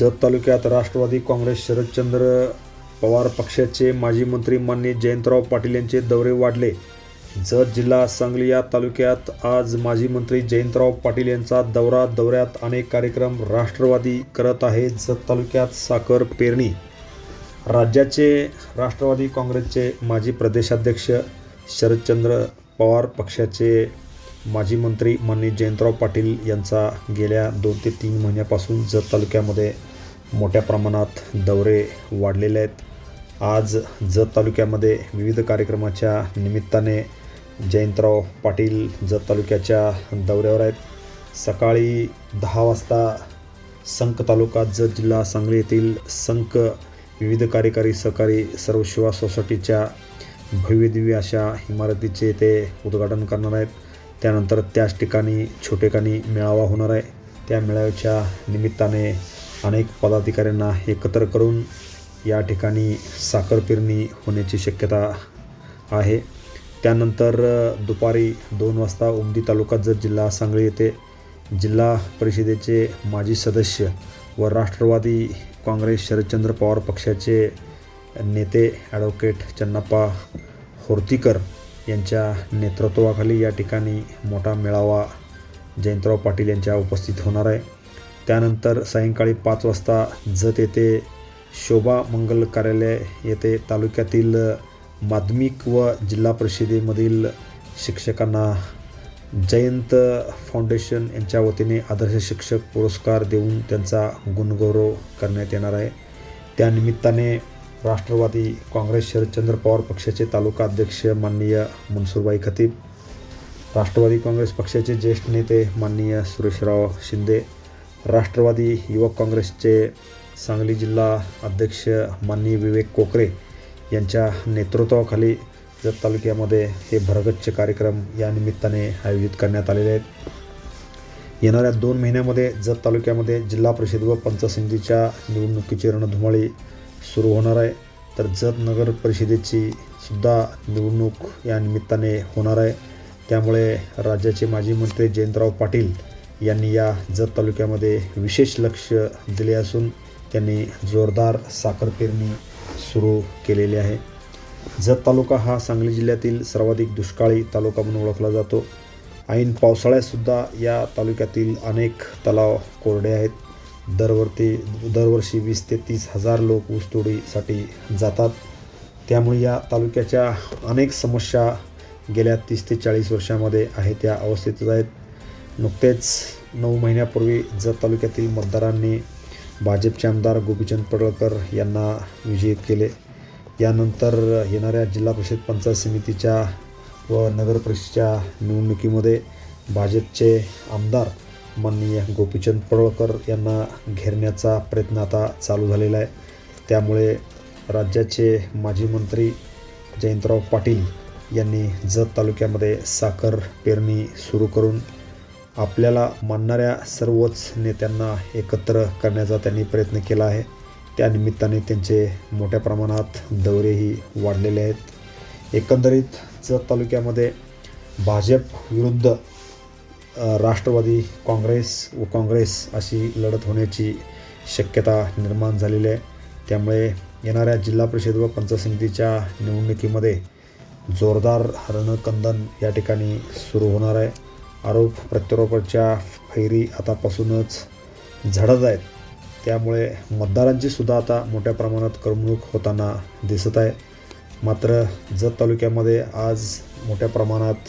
जत तालुक्यात राष्ट्रवादी काँग्रेस शरदचंद्र पवार पक्षाचे माजी मंत्री मान्य जयंतराव पाटील यांचे दौरे वाढले. जत जिल्हा सांगली या तालुक्यात आज माजी मंत्री जयंतराव पाटील यांचा दौरा दौऱ्यात अनेक कार्यक्रम राष्ट्रवादी करत आहे. जत तालुक्यात साखर पेरणी. राज्याचे राष्ट्रवादी काँग्रेसचे माजी प्रदेशाध्यक्ष शरदचंद्र पवार पक्षाचे माजी मंत्री माननीय जयंतराव पाटील यांचा गेल्या दोन ते तीन महिन्यापासून जत तालुक्यामध्ये मोठ्या प्रमाणात दौरे वाढलेले आहेत. आज जत तालुक्यामध्ये विविध कार्यक्रमाच्या निमित्ताने जयंतराव पाटील जत तालुक्याच्या दौऱ्यावर आहेत. सकाळी दहा वाजता संक तालुका जत जिल्हा सांगली येथील संक विविध कार्यकारी सहकारी सर्व शिवा सोसायटीच्या भव्यदिव्य अशा इमारतीचे ते उद्घाटन करणार आहेत. त्यानंतर त्याच ठिकाणी छोटेखानी मेळावा होणार आहे. त्या मेळाव्याच्या निमित्ताने अनेक पदाधिकाऱ्यांना एकत्र करून या ठिकाणी साखर पेरणी होण्याची शक्यता आहे. त्यानंतर दुपारी दोन वाजता उमदी तालुका जत जिल्हा सांगली येथे जिल्हा परिषदेचे माजी सदस्य व राष्ट्रवादी काँग्रेस शरदचंद्र पवार पक्षाचे नेते ॲडव्होकेट चन्नाप्पा होर्तीकर यांच्या नेतृत्वाखाली या ठिकाणी मोठा मेळावा जयंतराव पाटील यांच्या उपस्थित होणार आहे. त्यानंतर सायंकाळी पाच वाजता जत येथे शोभा मंगल कार्यालय येथे तालुक्यातील माध्यमिक व जिल्हा परिषदेमधील शिक्षकांना जयंत फाउंडेशन यांच्या वतीने आदर्श शिक्षक पुरस्कार देऊन त्यांचा गुणगौरव करण्यात येणार आहे. त्यानिमित्ताने राष्ट्रवादी काँग्रेस शरदचंद्र पवार पक्षाचे तालुका अध्यक्ष माननीय मनसूरबाई खतीब राष्ट्रवादी काँग्रेस पक्षाचे ज्येष्ठ नेते माननीय सुरेशराव शिंदे राष्ट्रवादी युवक काँग्रेसचे सांगली जिल्हा अध्यक्ष माननीय विवेक कोकरे यांच्या नेतृत्वाखाली जत तालुक्यामध्ये हे भरगच्च कार्यक्रम या निमित्ताने आयोजित करण्यात आलेले आहेत. येणाऱ्या दोन महिन्यामध्ये जत तालुक्यामध्ये जिल्हा परिषद व पंचसमितीच्या निवडणुकीची रणधुमाळी सुरू होणार आहे. तर जत नगर परिषदेची सुद्धा निवडणूक या निमित्ताने होणार आहे. त्यामुळे राज्याचे माजी मंत्री जयंतराव पाटील यांनी या जत तालुक्यामध्ये विशेष लक्ष दिले असून त्यांनी जोरदार साखर पेरणी सुरू केलेली आहे. जत तालुका हा सांगली जिल्ह्यातील सर्वाधिक दुष्काळी तालुका म्हणून ओळखला जातो. ऐन पावसाळ्यातसुद्धा या तालुक्यातील अनेक तलाव कोरडे आहेत. दरवर्ती दरवर्षी वीस ते तीस हजार लोक ऊसतोडीसाठी जातात. त्यामुळे या तालुक्याच्या अनेक समस्या गेल्या तीस ते चाळीस वर्षामध्ये आहे त्या अवस्थेतच आहेत. नुकतेच नऊ महिन्यापूर्वी जत तालुक्यातील मतदारांनी भाजपचे आमदार गोपीचंद पडळकर यांना विजयित केले. यानंतर येणाऱ्या जिल्हा परिषद पंचायत समितीच्या व नगर परिषदेच्या निवडणुकीमध्ये भाजपचे आमदार माननीय गोपीचंद पडळकर यांना घेरण्याचा प्रयत्न आता चालू झालेला आहे. त्यामुळे राज्याचे माजी मंत्री जयंतराव पाटील यांनी जत तालुक्यामध्ये साखर पेरणी सुरू करून आपल्याला मानणाऱ्या सर्वच नेत्यांना एकत्र करण्याचा त्यांनी प्रयत्न केला आहे. त्यानिमित्ताने त्यांचे मोठ्या प्रमाणात दौरेही वाढलेले आहेत. एकंदरीत जत तालुक्यामध्ये भाजप विरुद्ध राष्ट्रवादी काँग्रेस व काँग्रेस अशी लढत होण्याची शक्यता निर्माण झालेली आहे. त्यामुळे येणाऱ्या जिल्हा परिषद व पंचायत समितीच्या निवडणुकीमध्ये जोरदार रणकंदन या ठिकाणी सुरू होणार आहे. आरोप प्रत्यारोपाच्या फैरी आतापासूनच झडत आहेत. त्यामुळे मतदारांची सुद्धा आता मोठ्या प्रमाणात करमणूक होताना दिसत आहे. मात्र जत तालुक्यामध्ये आज मोठ्या प्रमाणात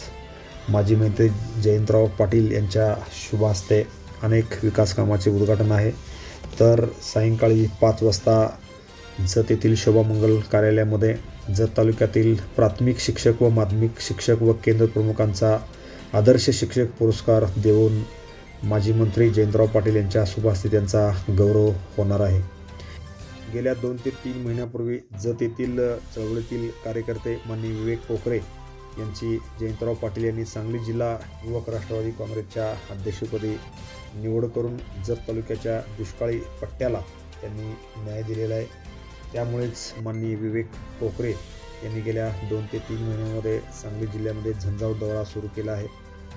माजी मंत्री जयंतराव पाटील यांच्या शुभ हस्ते अनेक विकास कामाचे उद्घाटन आहे. तर सायंकाळी पाच वाजता जत येथील शोभामंगल कार्यालयामध्ये जत तालुक्यातील प्राथमिक शिक्षक व माध्यमिक शिक्षक व केंद्र प्रमुखांचा आदर्श शिक्षक पुरस्कार देऊन माजी मंत्री जयंतराव पाटील यांच्या शुभहस्ते त्यांचा गौरव होणार आहे. गेल्या दोन ते तीन महिन्यापूर्वी जत येथील चळवळीतील कार्यकर्ते माननीय विवेक पोखरे यांची जयंतराव पाटील यांनी सांगली जिल्हा युवक राष्ट्रवादी काँग्रेसच्या अध्यक्षपदी निवड करून जत तालुक्याच्या दुष्काळी पट्ट्याला त्यांनी न्याय दिलेला आहे. त्यामुळेच माननीय विवेक पोखरे यांनी गेल्या दोन ते तीन महिन्यामध्ये सांगली जिल्ह्यामध्ये झंझाव दौरा सुरू केला आहे.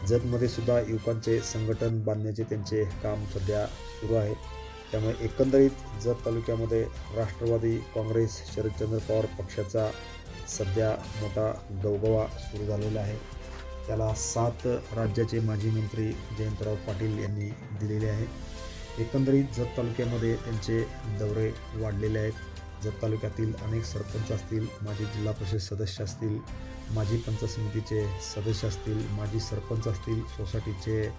जतमध्ये सुद्धा युवकांचे संघटन बांधण्याचे त्यांचे काम सध्या सुरू आहे. त्यामुळे एकंदरीत जत तालुक्यामध्ये राष्ट्रवादी काँग्रेस शरदचंद्र पवार पक्षाचा सध्या मोठा गवगवा सुरू झालेला आहे. त्याला सात राज्याचे माजी मंत्री जयंतराव पाटील यांनी दिलेले आहे. एकंदरीत जत तालुक्यामध्ये त्यांचे दौरे वाढलेले आहेत. जत तालुक्यातील अनेक सरपंच असतील माजी जिल्हा परिषद सदस्य असतील माजी पंचायत समितीचे सदस्य असतील माजी सरपंच असतील सोसायटीचे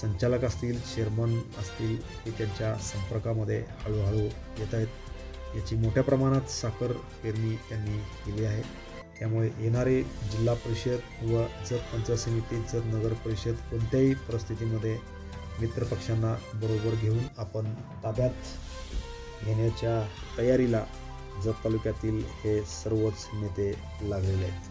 संचालक असतील चेअरमन असतील हे त्यांच्या संपर्कामध्ये हळूहळू येत आहेत. याची मोठ्या प्रमाणात साखर पेरणी त्यांनी केली आहे. त्यामुळे येणारे जिल्हा परिषद व जत पंचायत समिती जत नगर परिषद कोणत्याही परिस्थितीमध्ये मित्रपक्षांना बरोबर घेऊन आपण ताब्यात घेण्याच्या तयारीला जत तालुक्यातील हे सर्वच नेते लागलेले आहेत.